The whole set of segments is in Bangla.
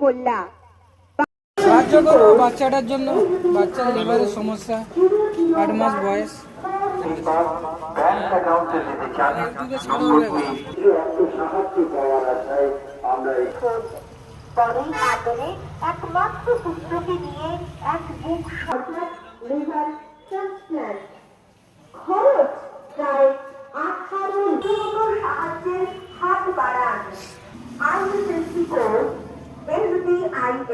মোল্লা সাহায্য করব বাচ্চাটার জন্য। বাচ্চার লিভারের সমস্যা আট মাস বয়স। একমাত্র পুত্রকে নিয়ে এক বুক লিভার ট্রান্সপ্লান্ট খরচ প্রায় আঠারো সাহায্যের হাত বাড়ান।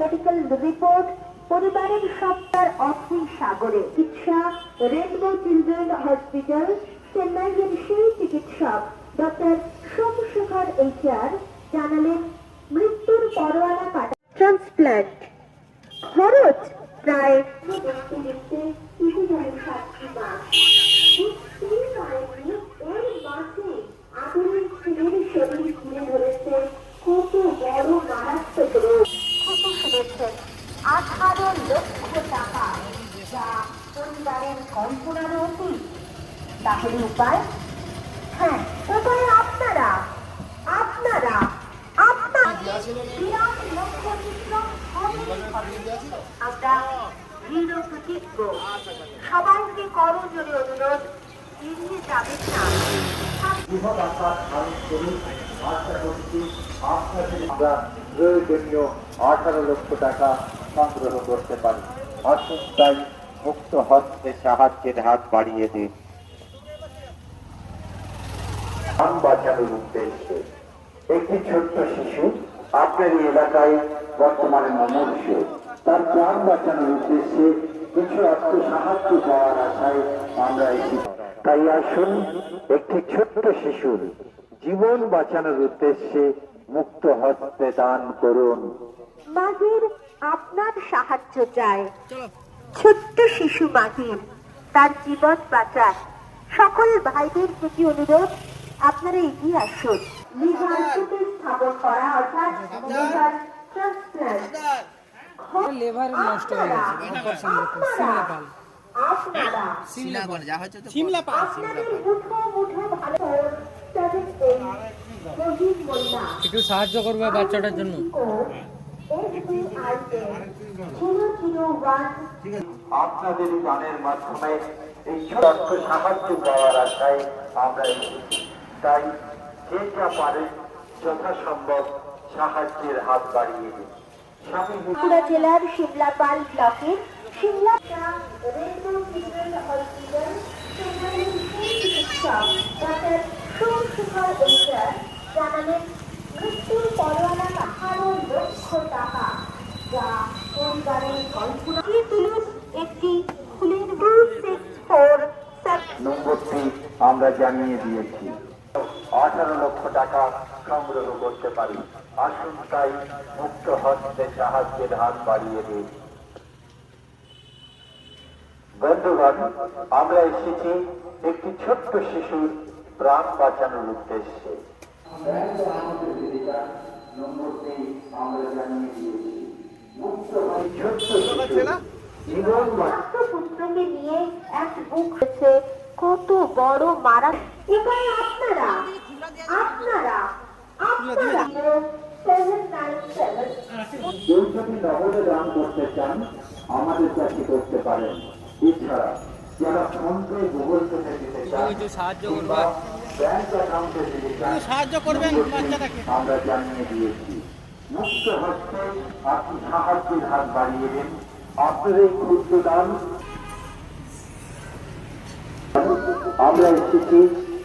মেডিকেল রিপোর্ট পরিবারের সপ্তাহ অথই সাগরে। চিকিৎসা রেনবো চিলড্রেন হসপিটাল চেন্নাইয়ের সেই চিকিৎসক, ডক্টর সোমশেখর এইচআর জানালেন, মৃত্যুর পরোয়ানা কাটা ট্রান্সপ্ল্যান্ট খরচ প্রায় দেখতে দেখতে কেটে যায় সাতটি মাস বুঝতেই পারেননি এর মাঝে আদরের ছেলের শরীর ঘিরে ধরেছে কত বড় মারাত্মক রোগ কত শুনেছেন আঠারো লক্ষ টাকা যা পরিবারের কল্পনার অতীত তাহলে উপায় হ্যাঁ উপায় আপনারা আপনারা প্রয়োজনীয় আঠারো লক্ষ টাকা সংগ্রহ করতে পারি। তাই মুক্ত হস্তে সাহায্যের হাত বাড়িয়ে দিন। প্রাণ বাঁচানোর উদ্দেশ্যে একটি ছোট্ট শিশু আপনার এই এলাকায় বর্তমানে মমর্ষ। তার প্রাণ বাঁচানোর উদ্দেশ্যে কিছু অর্থ সাহায্য পাওয়ার আশায় আমরা এসেছি। তাই আসুন একটি ছোট্ট শিশুর জীবন বাঁচানোর উদ্দেশ্যে মুক্ত হস্তে দান করুন। মাহির আপনার সাহায্য চায়। ছোট্ট শিশু মাহির তার জীবন বাঁচায়। সকল ভাইদের প্রতি অনুরোধ আপনারা এগিয়ে আসুন লিভার প্রতিস্থাপন করা অর্থাৎ লিভার নষ্ট হয়ে গেছে অপারেশন করতে সিমলা পাল সিমলা পাল যা হচ্ছে তো সিমলা একটু সাহায্য করবে বাচ্চাটার জন্য। আপনাদের গানের মাধ্যমে এই সাহায্য পাওয়ার আশায় আমরা তাই যে যা পারে যথাসম্ভব সাহায্যের হাত বাড়িয়ে দিন। বাঁকুড়া জেলার সিমলাপাল ব্লকের জানালেন মৃত্যুর পরোয়ানা লক্ষ টাকা যা পরিবারের কল্পনা তুলুন একটি ফুলের টু সিক্স নম্বরটি আমরা জানিয়ে দিয়েছি। আঠারো লক্ষ টাকা সংগ্রহ করতে পারি। আসুন তাই মুক্ত হস্তে সাহায্যের হাত বাড়িয়ে দিন বন্ধুগণ আমরা এসেছি একটি ছোট্ট শিশুর প্রাণ বাঁচানোর উদ্দেশ্যে। কত বড় মারা উপায় আপনারা আপনারা আপনারা। কেউ যদি নগদে দান করতে চান আমাদের কাছে করতে পারেন। এছাড়া যারা ফোন পে গুগল পে দিতে চান সাহায্য কিংবা করবা। ব্যাংক অ্যাকাউন্টে দিতে চান সাহায্য করবেন বাচ্চাটাকে। আমরা জানিয়ে দিয়েছি। মুক্ত হস্তে আপনি সাহায্যের হাত বাড়িয়ে দিন। আপনার এই ক্ষুদ্র দান আমরা এসেছি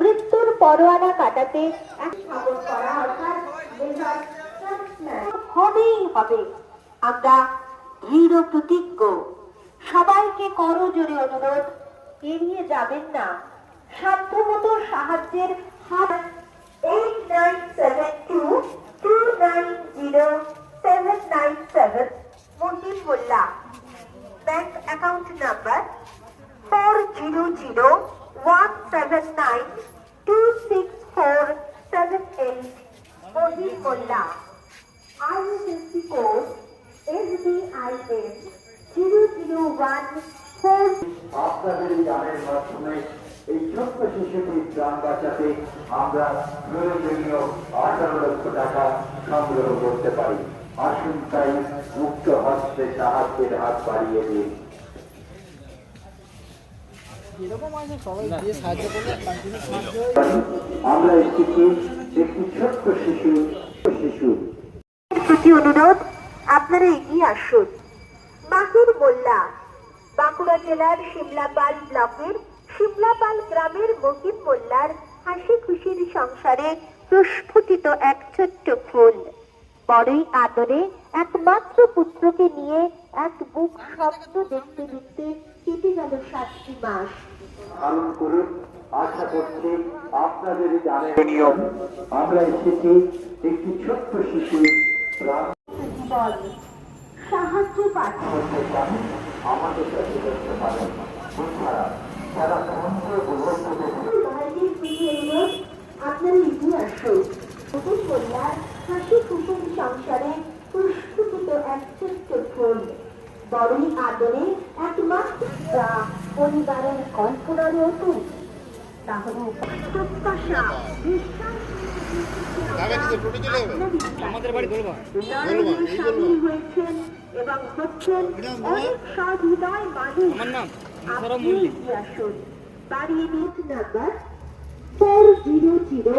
অর্থাৎ পরোয়ানা কাটাতে হবেই হবে। আমরা দৃঢ় প্রতিজ্ঞ। সবাইকে করজোরে অনুরোধ। এড়িয়ে যাবেন না। সাধ্যমতো সাহায্যের হাত eight nine seven two two nine zero seven nine seven Mohim Molla bank account number four zero zero one seven nine two six four seven eight Mohit Molla. IFSC code SBIN zero zero one four আপনাদের গানের মাধ্যমে এই ছোট্ট শিশুটির প্রাণ বাঁচাতে আমরা প্রয়োজনীয় আঠারো লক্ষ টাকা সংগ্রহ করতে পারি আসুন তাই মুক্ত হস্তে সাহায্যের হাত বাড়িয়ে দিন আমরা এসেছি একটি ছোট্ট শিশু অনুরোধ, আপনারা এগিয়ে আসুন। মাহির মোল্লা, বাঁকুড়া জেলার শিমলাপাল ব্লকের শিমলাপাল গ্রামের মহিম মোল্লার হাসি খুশির সংসারে প্রস্ফুটিত এক ছোট্ট ফুল। বড়ই আদরে একমাত্র পুত্রকে নিয়ে এক বুক শব্দ দেখতে দেখতে কেটে গেল সাতটি মাস। পালন করুন। আশা করছি আপনাদের এই আমরা এসেছি একটি ছোট্ট শিশু সাহায্য পাচ্ছে। আমাদের কাছে করতে পারেন। এছাড়া তারা আপনারা এগিয়ে আসুন নতুন কন্যার হাসি খুশির সংসারে পুষ্পিত এক ছোট্ট ফুল বড়ই আদরে একমাত্র যা পরিবারের কল্পনার বিশ্বাস আমাদের বাড়ি ধরবা। লড়াইয়ে সামিল হয়েছেন এবং হচ্ছেন অনেক সহৃদয় মানুষ। আমার নাম মুশারফ আপনি মল্লিক এগিয়ে আসুন বাড়িয়ে NEET number four zero zero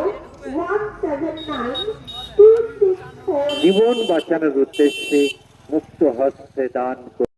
one seven nine two six জীবন বাঁচানোর উদ্দেশ্যে মুক্ত হস্তে দান করুন